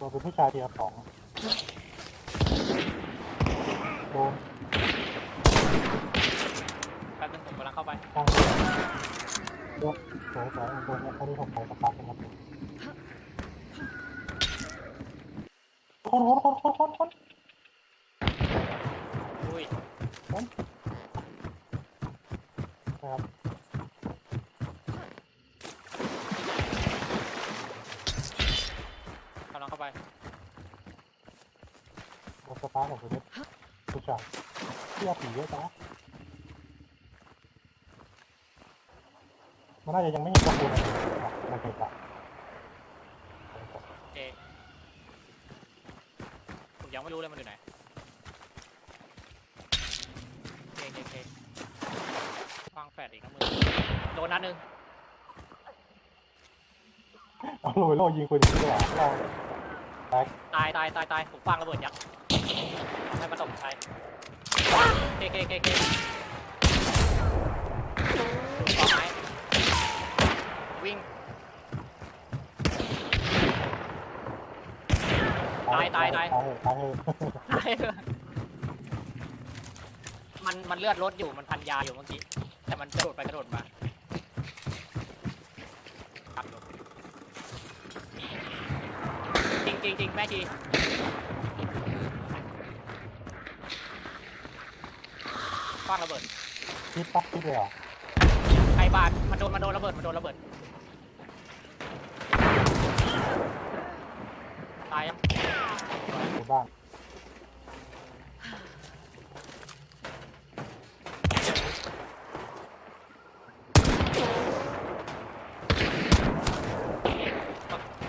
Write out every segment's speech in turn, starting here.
ตัวเป็นผู้ชายเทียร์สองโดนแป๊บนึงผมกำลังเข้าไปตั้งโดนสวยสวยโดนแล้วเขาที่ผมไปประกาศเป็นครับคนคนคนคนคนคน อุ้ย นะครับ กำลังเข้าไป โดนส ตาร์ทของคุณผู้ชายเที่ยวผีเยอะจ้ะมันน่าจะยังไม่มีกระปุกอะไรนะโอเคครับโอเคผมยังไม่รู้เลยมันอยู่ไหนโอเคโอเคโอเควางแฟดอีกนะมึงโดนนัดหนึ่งเอาโรยโล่ยิงคนอย่างนี้ด้วยเหรอเราแท็กตายตายตายตายผมฟางระเบิดยักษ์ ให้มาตกใช้เคเคเคเคต่อไม้วิ่ง ตายตายตาย ตายตายเลยตายเลยมันมันเลือดลดอยู่มันพันยาอยู่เมื่อกี้ แต่มันกระโดดไปกระโดดมาครับจริงจริงจริงแม่ชี ฟาดระเบิดคิดปั๊บคิดเลยเหรอใครบาดมันโดนมันโดนระเบิดมันโดนระเบิดตายยังอยู่บ้าน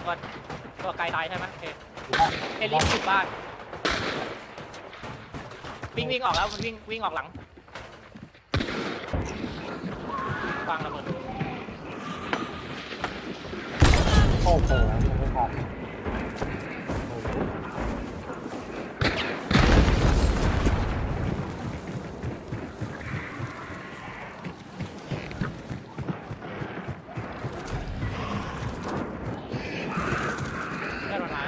ตัวตัวไกลตายใช่ไหมโอเคอยู่บ้านเอลิสอยู่บ้านวิ่งวิ่งออกแล้วมันวิ่งวิ่งออกหลัง ฟังระเบิด โอ้โหยังไม่ทันโอ้โห เลื่อนมันมา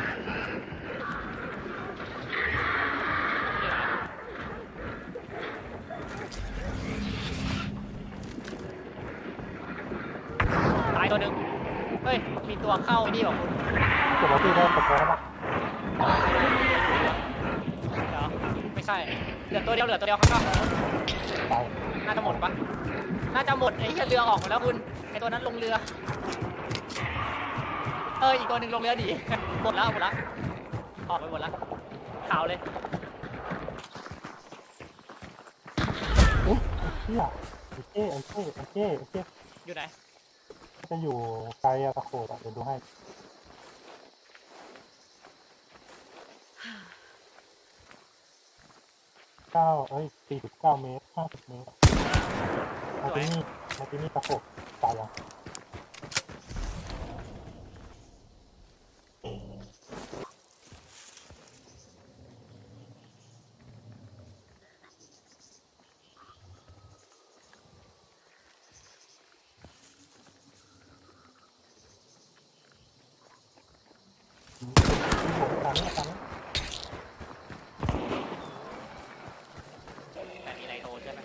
ตายตัวหนึ่งเฮ้ย มีตัวเข้าไอ้นี่ของคุณเก็บไว้ที่ได้ตะโกนแล้วปะเดี๋ยวไม่ใช่ เหลือตัวเดียวเหลือตัวเดียวข้างนอกตายน่าจะหมดปะน่าจะหมดไอ้เหี้ยเรือออกหมดแล้วคุณ ไอ้ตัวนั้นลงเรือ เอออีกตัวหนึ่งลงเรือดีหมดแล้วหมดแล้วออกไปหมดแล้วขาวเลยอุ๊ยเชี่ยไอ้เจ้ไอ้เจ้ไอ้เจ้ไอ้เจ้อยู่ไหน จะอยู่ไกลอะตะโขดอะเดี๋ยวดูให้ เก้าเอ้ยสี่สิบเก้าเมตรห้าสิบเมตรมาที่นี่มาที่นี่ตะโขดตายยัง ผมตามนี้ตามนี้ แต่มีไรโทใช่ไหม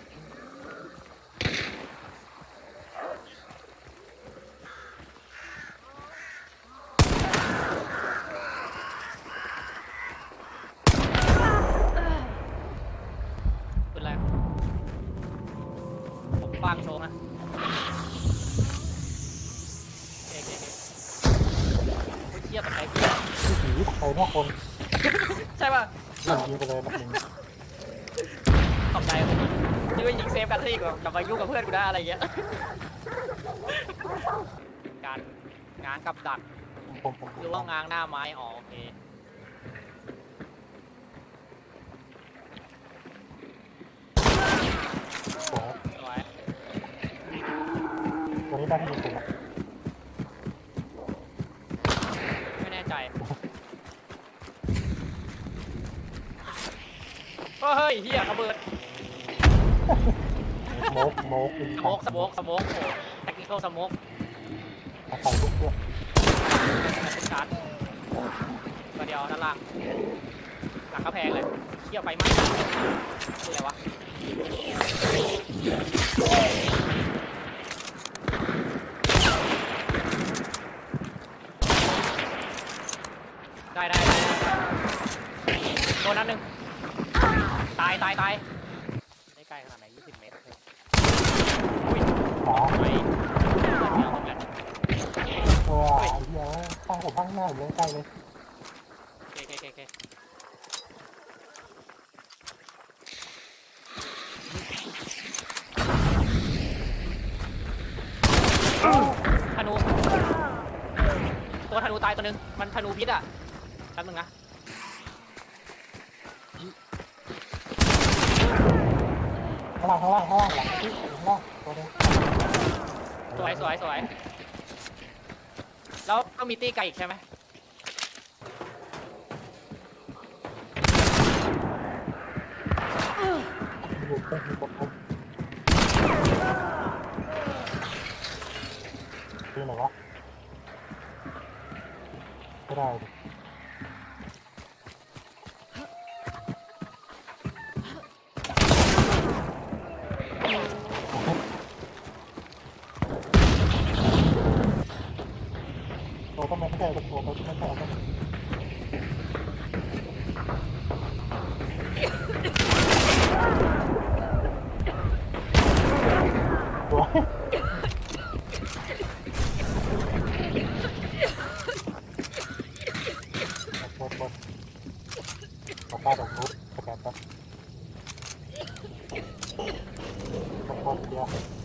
เป็นไรผมฟังโชว์นะเอกเอกเอกโอ้ย เทียบกับใครเทียบที่ผีใครนอกคนใช่ป่ะเรื่องยิงไปเลยแบบนี้ขอบใจผมนี่ก็ยิงเซฟกันซะอีกว่าจะมายุ่งกับเพื่อนกูได้อะไรเงี้ย การงานกับดักผมผมหรือว่างางหน้าไม้อ๋อโอเคสวยสวยตัวนี้ได้ที่ยิงผมอะ ไม่แน่ใจ เฮ้ยเฮียระเบิดโมกโมกสโมกสโมกสโมกโอ้เทคนิคอลสโมกมาใส่ลูกเพื่อนมาเป็นการ์ดเดียวด้านล่างหลังกระแพงเลยเที่ยวไปมากคืออะไรวะได้ได้ได้ได้โดนนัดหนึ่ง ตายตายตายไม่ใกล้ขนาดไหน20 เมตรเลยอุ้ยอ๋อไมเดี๋ยวเหมือนกันตัวไอ้เหี้ยข้างผมข้างหน้าผมเลยใกล้เลยโอเคโอเคโอเคธนูตัวธนูตายตัวหนึง มันธนูพิษอะแป๊บนึงนะ ข้าง ล่างข้างล่างข้างล่างหลังที่ข้างล่างตัวนึงสวยสวยสวยแล้วก็มีตีไก่อีกใช่ไหมอยู่ตรงบนบนที่ไหนวะไม่ได้ Yeah.